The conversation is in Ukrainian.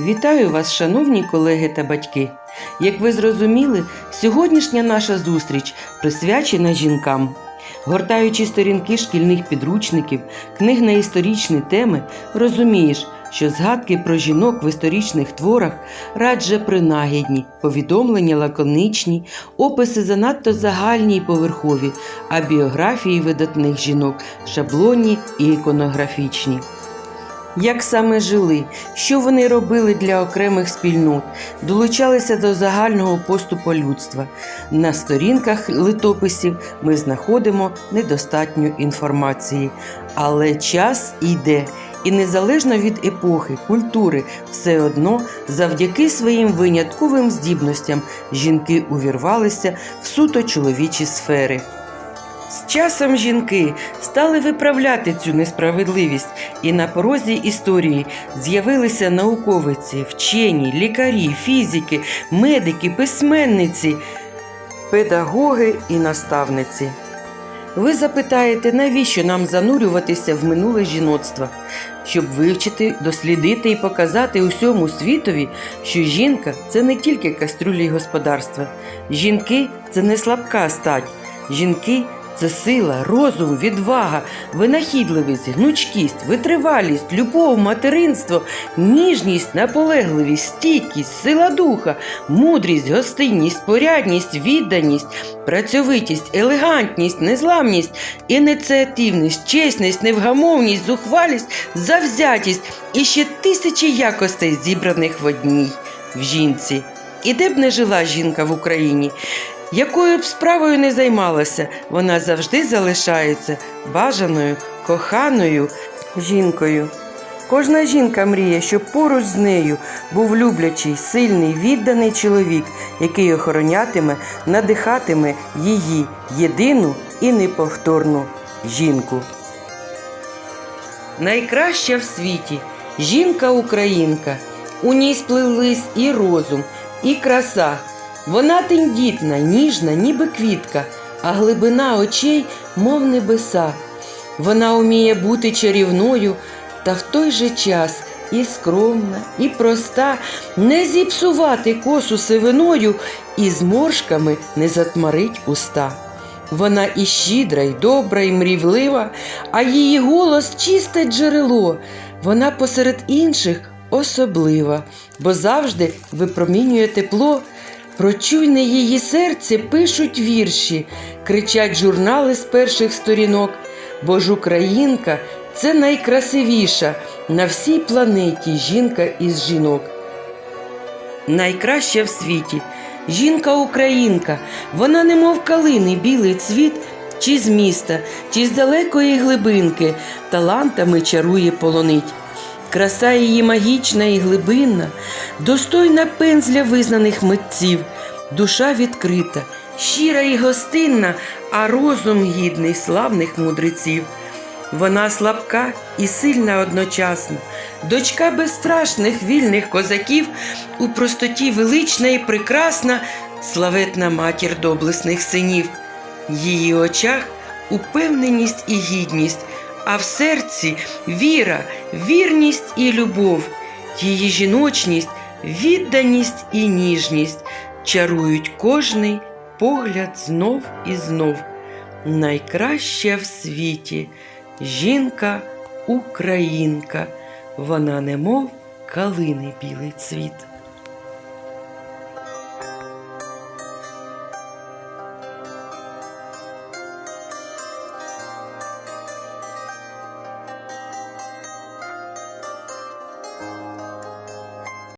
Вітаю вас, шановні колеги та батьки. Як ви зрозуміли, сьогоднішня наша зустріч присвячена жінкам. Гортаючи сторінки шкільних підручників, книг на історичні теми, розумієш, що згадки про жінок в історичних творах радже принагідні, повідомлення лаконичні, описи занадто загальні й поверхові, а біографії видатних жінок шаблонні і іконографічні. Як саме жили, що вони робили для окремих спільнот, долучалися до загального поступу людства. На сторінках литописів ми знаходимо недостатньо інформації, але час йде, і незалежно від епохи, культури, все одно завдяки своїм винятковим здібностям жінки увірвалися в суто чоловічі сфери. З часом жінки стали виправляти цю несправедливість, і на порозі історії з'явилися науковиці, вчені, лікарі, фізики, медики, письменниці, педагоги і наставниці. Ви запитаєте, навіщо нам занурюватися в минуле жіноцтво? Щоб вивчити, дослідити і показати усьому світові, що жінка це не тільки кастрюлі господарства. Жінки це не слабка стать. Жінки це сила, розум, відвага, винахідливість, гнучкість, витривалість, любов, материнство, ніжність, наполегливість, стійкість, сила духа, мудрість, гостинність, порядність, відданість, працьовитість, елегантність, незламність, ініціативність, чесність, невгамовність, зухвалість, завзятість і ще тисячі якостей, зібраних в одній в жінці. І де б не жила жінка в Україні, якою б справою не займалася, вона завжди залишається бажаною, коханою жінкою. Кожна жінка мріє, щоб поруч з нею був люблячий, сильний, відданий чоловік, який охоронятиме, надихатиме її єдину і неповторну жінку. Найкраща в світі жінка-українка. У ній сплелись і розум, і краса. Вона тендітна, ніжна, ніби квітка, а глибина очей, мов небеса. Вона уміє бути чарівною та в той же час і скромна, і проста, не зіпсувати косу сивиною і зморшками не затмарить уста. Вона і щедра, і добра, і мрівлива, а її голос чисте джерело. Вона посеред інших особлива, бо завжди випромінює тепло. Про чуйне її серце пишуть вірші, кричать журнали з перших сторінок, бо ж українка це найкрасивіша на всій планеті жінка із жінок. Найкраща в світі жінка-українка, вона немов калини, білий цвіт, чи з міста, чи з далекої глибинки, талантами чарує полонить. Краса її магічна і глибинна, достойна пензля визнаних митців, душа відкрита, щира і гостинна, а розум гідний славних мудреців. Вона слабка і сильна одночасно, дочка безстрашних вільних козаків, у простоті велична і прекрасна, славетна матір доблесних синів. В її очах упевненість і гідність, а в серці віра, вірність і любов, її жіночність, відданість і ніжність чарують кожний погляд знов і знов. Найкраща в світі жінка українка, вона немов калини білий цвіт.